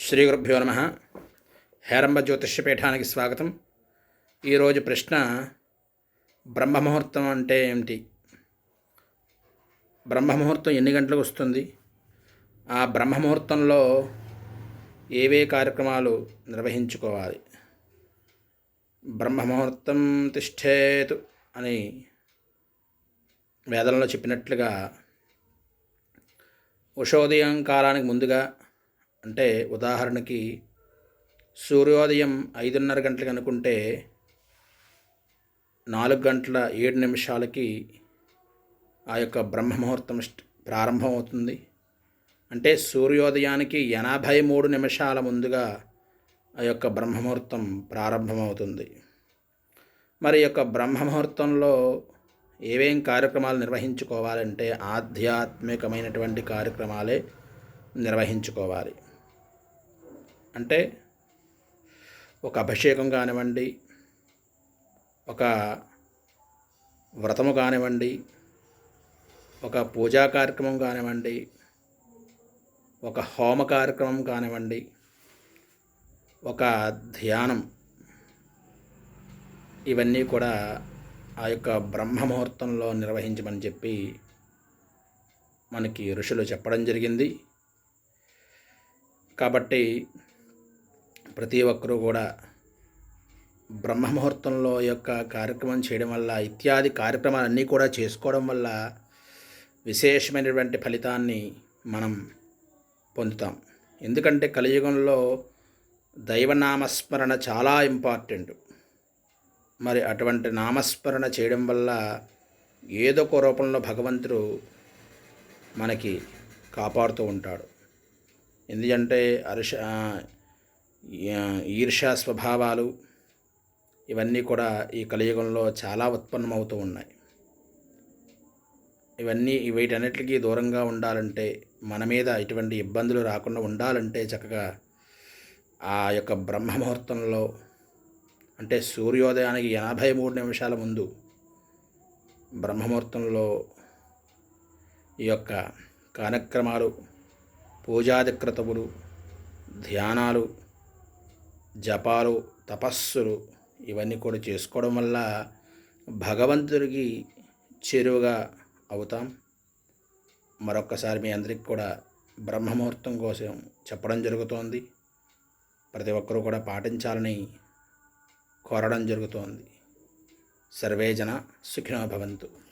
శ్రీ గురుభ్యో నమ. హేరంబ జ్యోతిష్యపీఠానికి స్వాగతం ఈరోజు ప్రశ్న బ్రహ్మముహూర్తం అంటే ఏమిటి? బ్రహ్మముహూర్తం ఎన్ని గంటలకు వస్తుంది? ఆ బ్రహ్మముహూర్తంలో ఏవే కార్యక్రమాలు నిర్వహించుకోవాలి? బ్రహ్మముహూర్తం తిష్టేతు అని వేదంలో చెప్పినట్లుగా ఉషోదయం కాలానికి ముందుగా అంటే ఉదాహరణకి సూర్యోదయం ఐదున్నర గంటలకు అనుకుంటే నాలుగు గంటల ఏడు నిమిషాలకి ఆ యొక్క బ్రహ్మముహూర్తం ప్రారంభం ప్రారంభమవుతుంది. అంటే సూర్యోదయానికి ఎనభై మూడు నిమిషాల ముందుగా ఆ యొక్క బ్రహ్మముహూర్తం ప్రారంభమవుతుంది. మరి యొక్క బ్రహ్మముహూర్తంలో ఏవేం కార్యక్రమాలు నిర్వహించుకోవాలంటే ఆధ్యాత్మికమైనటువంటి కార్యక్రమాలే నిర్వహించుకోవాలి. అంటే ఒక అభిషేకం కానివ్వండి ఒక వ్రతము కానివ్వండి ఒక పూజా కార్యక్రమం కానివ్వండి ఒక హోమ కార్యక్రమం కానివ్వండి ఒక ధ్యానం ఇవన్నీ కూడా ఆ యొక్క బ్రహ్మముహూర్తంలో నిర్వహించమని చెప్పి మనకి ఋషులు చెప్పడం జరిగింది. కాబట్టి ప్రతి ఒక్కరూ కూడా బ్రహ్మముహూర్తంలో ఈ యొక్క కార్యక్రమం చేయడం వల్ల ఇత్యాది కార్యక్రమాలన్నీ కూడా చేసుకోవడం వల్ల విశేషమైనటువంటి ఫలితాన్ని మనం పొందుతాం. ఎందుకంటే కలియుగంలో దైవనామస్మరణ చాలా ఇంపార్టెంట్. మరి అటువంటి నామస్మరణ చేయడం వల్ల ఏదో ఒక రూపంలో భగవంతుడు మనకి కాపాడుతూ ఉంటాడు. ఎందుకంటే అరుష ఈర్ష్యా స్వభావాలు ఇవన్నీ కూడా ఈ కలియుగంలో చాలా ఉత్పన్నమవుతూ ఉన్నాయి. ఇవన్నీ వీటన్నిటికీ దూరంగా ఉండాలంటే మన మీద ఎటువంటి ఇబ్బందులు రాకుండా ఉండాలంటే చక్కగా ఆ యొక్క బ్రహ్మముహూర్తంలో అంటే సూర్యోదయానికి ఎనభై మూడు నిమిషాల ముందు బ్రహ్మముహూర్తంలో ఈ యొక్క కార్యక్రమాలు పూజాధిక్రతములు ధ్యానాలు జపాలు తపస్సులు ఇవన్నీ కూడా చేసుకోవడం వల్ల భగవంతుడికి చేరువగా అవుతాం. మరొక్కసారి మీ అందరికి కూడా బ్రహ్మముహూర్తం కోసం చెప్పడం జరుగుతోంది. ప్రతి ఒక్కరూ కూడా పాటించాలని కోరడం జరుగుతోంది. సర్వే జన సుఖినో భవంతు.